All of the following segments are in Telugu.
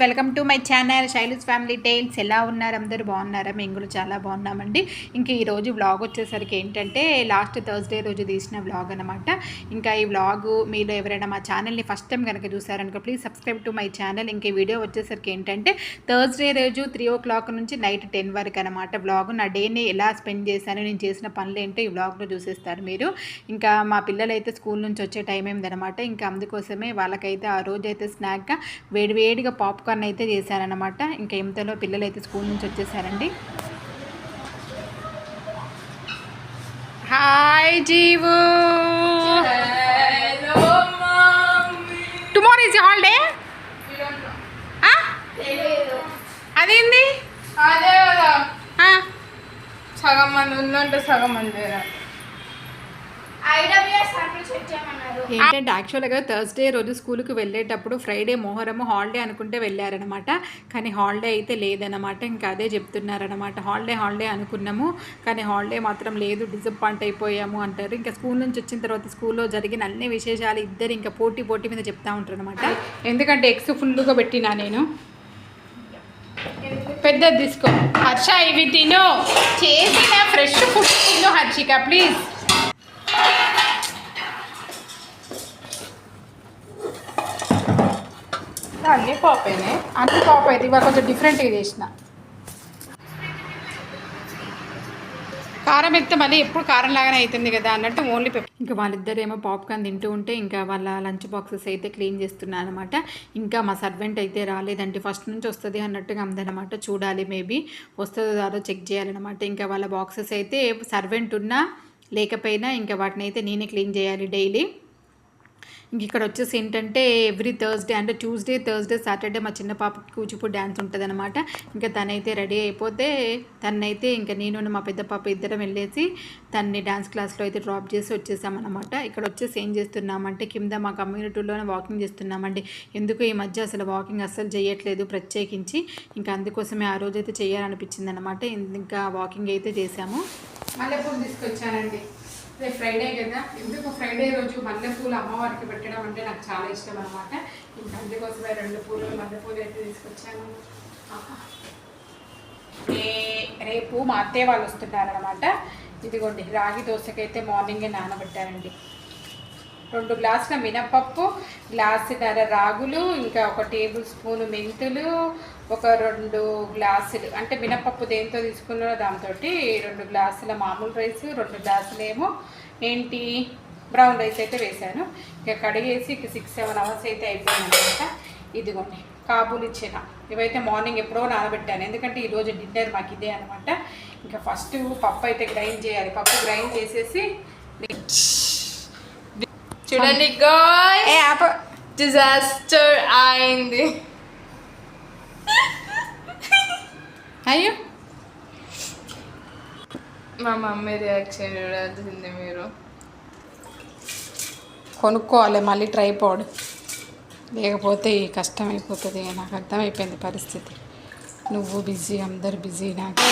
Welcome to my channel Sailu's family tiles. ఎలా ఉన్నారు? అందరూ బాగున్నారా? మేము కూడా చాలా బాగున్నామండి. ఇంకా ఈరోజు వ్లాగ్ వచ్చేసరికి ఏంటంటే లాస్ట్ థర్స్డే రోజు తీసిన వ్లాగ్ అనమాట ఇంకా ఈ వ్లాగ్ మీరు ఎవరైనా మా ఛానల్ని ఫస్ట్ టైం కనుక చూసారనుకో please subscribe to my channel. ఇంకా ఈ వీడియో వచ్చేసరికి ఏంటంటే థర్స్డే రోజు త్రీ ఓ క్లాక్ నుంచి నైట్ టెన్ వరకు అనమాట వ్లాగ్. నా డేని ఎలా స్పెండ్ చేశాను నేను చేసిన పనులు ఏంటో ఈ వ్లాగ్లో చూసేస్తారు మీరు. ఇంకా మా పిల్లలు అయితే స్కూల్ నుంచి వచ్చే టైం అయిందనమాట ఇంకా అందుకోసమే వాళ్ళకైతే ఆ రోజు అయితే స్నాక్గా వేడివేడిగా పాప్కార్న్ అయితే చేశారనమాట ఇంకా ఇంతలో పిల్లలు అయితే స్కూల్ నుంచి వచ్చేసారండి. Hi Jeevu. Tomorrow is holiday. అదేంది? సగం మంది ఉందంటే సగం మంది ఏంటంటే యాక్చువల్గా థర్స్డే రోజు స్కూల్కి వెళ్ళేటప్పుడు ఫ్రైడే మొహరము హాలిడే అనుకుంటే వెళ్ళారనమాట కానీ హాలిడే అయితే లేదనమాట ఇంకా అదే చెప్తున్నారనమాట హాలిడే హాలిడే అనుకున్నాము. కానీ హాలిడే మాత్రం లేదు. డిసప్పాయింట్ అయిపోయాము అంటారు. ఇంకా స్కూల్ నుంచి వచ్చిన తర్వాత స్కూల్లో జరిగిన అన్ని విశేషాలు ఇద్దరు ఇంకా పోటీ పోటీ మీద చెప్తా ఉంటారు అనమాట ఎందుకంటే ఎగ్స్ ఫుల్గా పెట్టినా నేను. పెద్దది తీసుకో. హర్ష ఇవి తిను. చేసిన ఫ్రెష్ ఫుడ్ తిను హర్షిక ప్లీజ్ అన్నీ పాపేనే అన్ని పాప అయితే ఇవాళ కొంచెం డిఫరెంట్గా చేసిన. కారం ఎత్తే మళ్ళీ ఎప్పుడు కారం లాగానే అవుతుంది కదా అన్నట్టు ఓన్లీ పెప్ ఇంకా వాళ్ళిద్దరేమో పాప్కార్న్ తింటూ ఉంటే ఇంకా వాళ్ళ లంచ్ బాక్సెస్ అయితే క్లీన్ చేస్తున్నాను అనమాట ఇంకా మా సర్వెంట్ అయితే రాలేదంటే ఫస్ట్ నుంచి వస్తుంది అన్నట్టుగా అందనమాట చూడాలి మేబీ వస్తుందో రాదో చెక్ చేయాలన్నమాట. ఇంకా వాళ్ళ బాక్సెస్ అయితే సర్వెంట్ ఉన్నా లేకపోయినా ఇంకా వాటిని అయితే నేనే క్లీన్ చేయాలి డైలీ ఇంక ఇక్కడ వచ్చేసి ఏంటంటే ఎవ్రీ థర్స్డే అంటే ట్యూస్డే థర్స్డే సాటర్డే మా చిన్న పాపకి కూచిపూడి డ్యాన్స్ ఉంటుంది అనమాట ఇంకా తనైతే రెడీ అయిపోతే తనైతే ఇంకా నేను మా పెద్ద పాప ఇద్దరం వెళ్ళేసి తన్ని డ్యాన్స్ క్లాస్లో అయితే డ్రాప్ చేసి వచ్చేసామన్నమాట. ఇక్కడ వచ్చేసి ఏం చేస్తున్నామంటే కింద మా కమ్యూనిటీలోనే వాకింగ్ చేస్తున్నామండి. ఎందుకు ఈ మధ్య అసలు వాకింగ్ అస్సలు చేయట్లేదు ప్రత్యేకించి. ఇంకా అందుకోసమే ఆ రోజు అయితే చేయాలనిపించింది అనమాట ఇంకా వాకింగ్ అయితే చేశాము. మల్లెపూలు తీసుకొచ్చానండి. రేపు ఫ్రైడే కదా. ఎందుకు ఫ్రైడే రోజు మల్లెపూలు అమ్మవారికి పెట్టడం అంటే నాకు చాలా ఇష్టం అనమాట ఇంకా అందుకోసమే రెండు పూలు మల్లెపూలు అయితే తీసుకొచ్చాను. రేపు మా అత్తయ్య వాళ్ళు వస్తున్నారనమాట ఇదిగోండి రాగి దోశకైతే మార్నింగే నానబెట్టారండి. రెండు గ్లాసుల మినపప్పు గ్లాసున్నర రాగులు ఇంకా ఒక టేబుల్ స్పూన్ మెంతులు ఒక రెండు గ్లాసులు. అంటే మినపప్పు దేంతో తీసుకున్నారో దాంతో రెండు గ్లాసుల మామూలు రైస్ రెండు గ్లాసులు ఏమో ఏంటి బ్రౌన్ రైస్ అయితే వేశాను. ఇక కడిగేసి ఇక సిక్స్ సెవెన్ అవర్స్ అయితే అయిపోయింది అనమాట ఇదిగోండి కాబూలు ఇచ్చిన ఇవైతే మార్నింగ్ ఎప్పుడో నానబెట్టాను. ఎందుకంటే ఈరోజు డిన్నర్ మాకు ఇదే అనమాట ఇంకా ఫస్ట్ పప్పు అయితే గ్రైండ్ చేయాలి. పప్పు గ్రైండ్ చేసేసి చూడండి గాయ్ డిజాస్టర్ అయింది. అయ్యో. మా మమ్మీ రియాక్షన్ చూడాల్సింది మీరు. కొనుక్కోవాలి మళ్ళీ ట్రైపాడ్ లేకపోతే కష్టం అయిపోతుంది నాకు అర్థమైపోయింది పరిస్థితి. నువ్వు బిజీ అందరు బిజీ నాకు.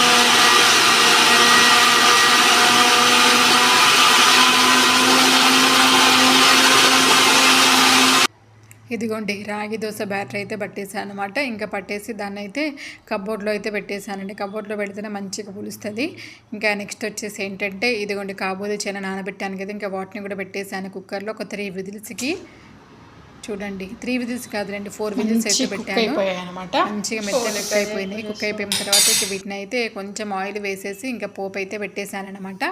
ఇదిగోండి రాగి దోశ బ్యాటర్ అయితే పట్టేసాను అనమాట ఇంకా పట్టేసి దాన్ని అయితే కబోర్డ్లో అయితే పెట్టేశానండి. కబోర్డ్లో పెడితేనే మంచిగా పులుస్తుంది. ఇంకా నెక్స్ట్ వచ్చేసి ఏంటంటే ఇదిగోండి కాబోదే చెన నానబెట్టాను కదా ఇంకా వాటిని కూడా పెట్టేశాను కుక్కర్లో ఒక త్రీ విజిల్స్కి. చూడండి త్రీ విజిల్స్ కాదులేండి ఫోర్ విజిల్స్ అయితే పెట్టాను. మంచిగా మెత్తగా కుక్ అయిపోయినాయి. కుక్ అయిపోయిన తర్వాత ఇక వీటిని అయితే కొంచెం ఆయిల్ వేసేసి ఇంకా పోపు అయితే పెట్టేశాను అనమాట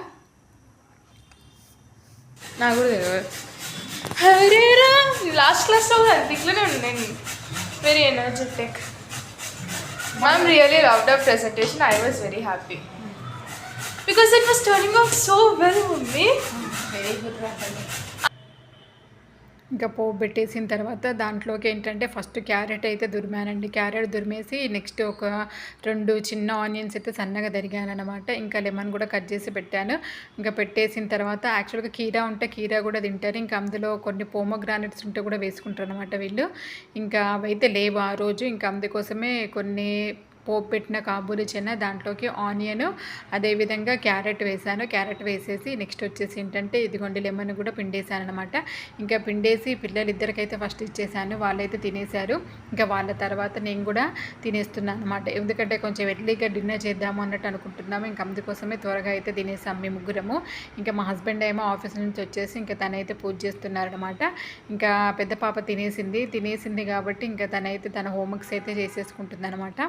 నాకు కూడా హరేరా లాస్ట్ క్లాస్లో కూడా ఇట్లనే ఉండండి very energetic ma'am really love the presentation I was very happy because it was turning out so well ఉంది వెరీ గుడ్ ఇంకా పోపు పెట్టేసిన తర్వాత దాంట్లోకి ఏంటంటే ఫస్ట్ క్యారెట్ అయితే దురిమానండి. క్యారెట్ దురిమేసి నెక్స్ట్ ఒక రెండు చిన్న ఆనియన్స్ అయితే సన్నగా తరిగానమాట అనమాట ఇంకా లెమన్ కూడా కట్ చేసి పెట్టాను. ఇంకా పెట్టేసిన తర్వాత యాక్చువల్గా కీరా ఉంటే కీరా కూడా తింటారు. ఇంకా అందులో కొన్ని పోమోగ్రానైట్స్ ఉంటే కూడా వేసుకుంటారు అనమాట వీళ్ళు. ఇంకా అవైతే లేవు ఆ రోజు. ఇంకా అందుకోసమే కొన్ని పోపు పెట్టిన కాబూలి చెన్న దాంట్లోకి ఆనియన్ అదేవిధంగా క్యారెట్ వేసాను క్యారెట్ వేసేసి నెక్స్ట్ వచ్చేసి ఏంటంటే ఇదిగోండి లెమన్ కూడా పిండేసాను అనమాట ఇంకా పిండేసి పిల్లలు ఇద్దరికైతే ఫస్ట్ ఇచ్చేసాను వాళ్ళైతే తినేశారు. ఇంకా వాళ్ళ తర్వాత నేను కూడా తినేస్తున్నాను అనమాట ఎందుకంటే కొంచెం ఎర్లీగా డిన్నర్ చేద్దాము అన్నట్టు అనుకుంటున్నాము. ఇంకా అందుకోసమే త్వరగా అయితే తినేసాం మీ ముగ్గురము. ఇంకా మా హస్బెండ్ ఏమో ఆఫీస్ నుంచి వచ్చేసి ఇంకా తనైతే పూజ చేస్తున్నారనమాట ఇంకా పెద్ద పాప తినేసింది. తినేసింది కాబట్టి ఇంకా తనైతే తన హోంవర్క్స్ అయితే చేసేసుకుంటుంది అనమాట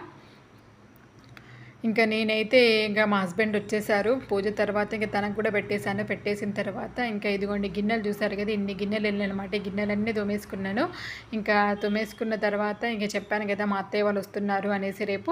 ఇంకా నేనైతే ఇంకా మా హస్బెండ్ వచ్చేసారు. పూజ తర్వాత ఇంకా తనకు కూడా పెట్టేశాను. పెట్టేసిన తర్వాత ఇంకా ఇదిగోండి గిన్నెలు చూసారు కదా ఇన్ని గిన్నెలు వెళ్ళినమాట. ఈ గిన్నెలన్నీ తోమేసుకున్నాను. ఇంకా తోమేసుకున్న తర్వాత ఇంకా చెప్పాను కదా మా అత్తయ్య వాళ్ళు వస్తున్నారు అనేసి రేపు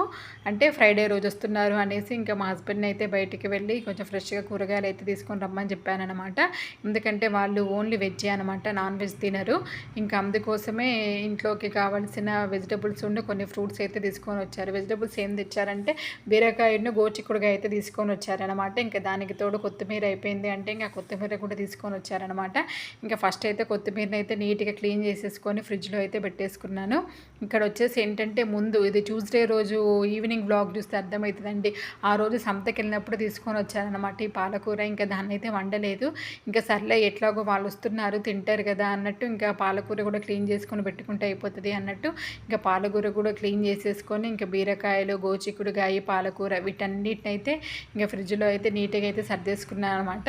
అంటే ఫ్రైడే రోజు వస్తున్నారు అనేసి ఇంకా మా హస్బెండ్ అయితే బయటికి వెళ్ళి కొంచెం ఫ్రెష్గా కూరగాయలు అయితే తీసుకొని రమ్మని చెప్పానమాట ఎందుకంటే వాళ్ళు ఓన్లీ వెజ్జే అనమాట నాన్ వెజ్ తినరు. ఇంకా అందుకోసమే ఇంట్లోకి కావాల్సిన వెజిటబుల్స్ ఉండి కొన్ని ఫ్రూట్స్ అయితే తీసుకొని వచ్చారు. వెజిటబుల్స్ ఏం తెచ్చారంటే వేరే బీరకాయను గోచిక్కుడుగా అయితే తీసుకొని వచ్చారనమాట ఇంకా దానికి తోడు కొత్తిమీర అయిపోయింది అంటే ఇంకా కొత్తిమీర కూడా తీసుకొని వచ్చారనమాట ఇంకా ఫస్ట్ అయితే కొత్తిమీరని అయితే నీట్గా క్లీన్ చేసేసుకొని ఫ్రిడ్జ్లో అయితే పెట్టేసుకున్నాను. ఇక్కడ వచ్చేసి ఏంటంటే ముందు ఇది ట్యూస్డే రోజు ఈవినింగ్ బ్లాగ్ చూస్తే అర్థమవుతుందండి. ఆ రోజు సంతకి వెళ్ళినప్పుడు తీసుకొని వచ్చారనమాట ఈ పాలకూర. ఇంకా దాన్ని అయితే వండలేదు. ఇంకా సర్లే ఎట్లాగో వాళ్ళు వస్తున్నారు తింటారు కదా అన్నట్టు ఇంకా పాలకూర కూడా క్లీన్ చేసుకొని పెట్టుకుంటే అయిపోతుంది అన్నట్టు. ఇంకా పాలకూర కూడా క్లీన్ చేసేసుకొని ఇంకా బీరకాయలు గోచిక్కుడుగాయ పాలకూర వీటన్నిటినైతే అయితే ఇంకా ఫ్రిడ్జ్లో అయితే నీట్గా అయితే సర్దేసుకున్నాను అనమాట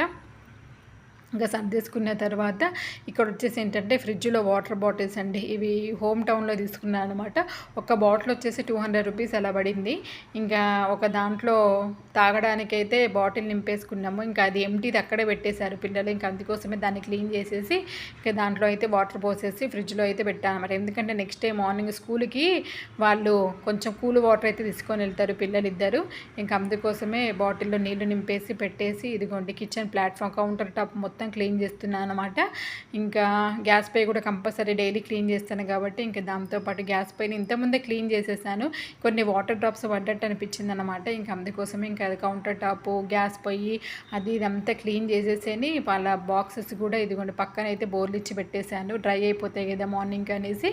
ఇంకా సర్దేసుకున్న తర్వాత ఇక్కడ వచ్చేసి ఏంటంటే ఫ్రిడ్జ్లో వాటర్ బాటిల్స్ అండి. ఇవి హోమ్ టౌన్లో తీసుకున్నాను అనమాట ఒక బాటిల్ వచ్చేసి టూ హండ్రెడ్ రూపీస్ అలా పడింది. ఇంకా ఒక దాంట్లో తాగడానికైతే బాటిల్ నింపేసుకున్నాము. ఇంకా అది ఎంటీది అక్కడే పెట్టేశారు పిల్లలు. ఇంకా అందుకోసమే దాన్ని క్లీన్ చేసేసి ఇంకా దాంట్లో అయితే వాటర్ పోసేసి ఫ్రిడ్జ్లో అయితే పెట్టాను అనమాట ఎందుకంటే నెక్స్ట్ డే మార్నింగ్ స్కూల్కి వాళ్ళు కొంచెం కూల్ వాటర్ అయితే తీసుకొని వెళ్తారు పిల్లలు ఇద్దరు ఇంకా అందుకోసమే బాటిల్లో నీళ్ళు నింపేసి పెట్టేసి ఇదిగోండి కిచెన్ ప్లాట్ఫామ్ కౌంటర్ టాప్ మొత్తం మొత్తం క్లీన్ చేస్తున్నాను అనమాట ఇంకా గ్యాస్ పై కూడా కంపల్సరీ డైలీ క్లీన్ చేస్తాను కాబట్టి ఇంకా దాంతోపాటు గ్యాస్ పైన ఇంతకుముందే క్లీన్ చేసేసాను. కొన్ని వాటర్ డ్రాప్స్ పడ్డట్టు అనిపించింది అనమాట ఇంకా అందుకోసమే ఇంకా అది కౌంటర్ టాప్ గ్యాస్ పొయ్యి అది ఇదంతా క్లీన్ చేసేసేని వాళ్ళ బాక్సెస్ కూడా ఇదిగోండి పక్కన అయితే బోర్లు ఇచ్చి పెట్టేశాను. డ్రై అయిపోతాయి కదా మార్నింగ్ అనేసి.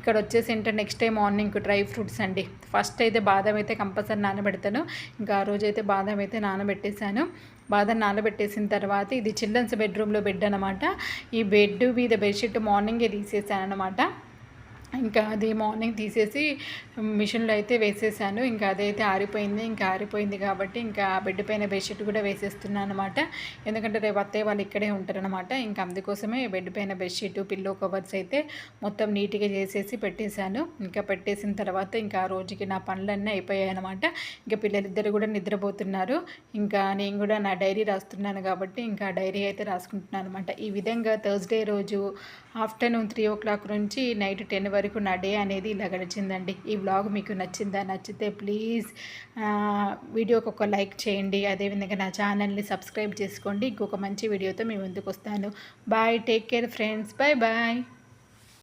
ఇక్కడ వచ్చేసి ఏంటంటే next day morning dry fruits అండి. ఫస్ట్ అయితే బాదం అయితే కంపల్సరీ నానబెడతాను. ఇంకా ఆ రోజు అయితే బాదం అయితే నానబెట్టేశాను. బాదం నానబెట్టేసిన తర్వాత ఇది చిల్డ్రన్స్ బెడ్రూమ్లో బెడ్ అనమాట ఈ బెడ్ మీద బెడ్షీట్ మార్నింగే తీసేసాను అనమాట ఇంకా అది మార్నింగ్ తీసేసి మిషన్లో అయితే వేసేసాను. ఇంకా అదైతే ఆరిపోయింది. ఇంకా ఆరిపోయింది కాబట్టి ఇంకా బెడ్ పైన బెడ్షీట్ కూడా వేసేస్తున్నాను అనమాట ఎందుకంటే రేపు అత్తయ్య వాళ్ళు ఇక్కడే ఉంటారనమాట ఇంకా అందుకోసమే బెడ్ పైన బెడ్షీట్ పిల్లో కవర్స్ అయితే మొత్తం నీట్గా చేసేసి పెట్టేశాను. ఇంకా పెట్టేసిన తర్వాత ఇంకా ఆ రోజుకి నా పనులన్నీ అయిపోయాయి అనమాట ఇంకా పిల్లలిద్దరు కూడా నిద్రపోతున్నారు. ఇంకా నేను కూడా నా డైరీ రాస్తున్నాను కాబట్టి ఇంకా డైరీ అయితే రాసుకుంటున్నాను అనమాట ఈ విధంగా థర్స్డే రోజు ఆఫ్టర్నూన్ త్రీ ఓ క్లాక్ నుంచి నైట్ టెన్ వరకు వరకు నా డే అనేది ఇలా గడిచిందండి. ఈ బ్లాగ్ మీకు నచ్చిందా నచ్చితే ప్లీజ్ వీడియోకి ఒక లైక్ చేయండి. అదేవిధంగా నా ఛానల్ని సబ్స్క్రైబ్ చేసుకోండి. ఇంకొక మంచి వీడియోతో మీ ముందుకు వస్తాను. Bye take care friends bye bye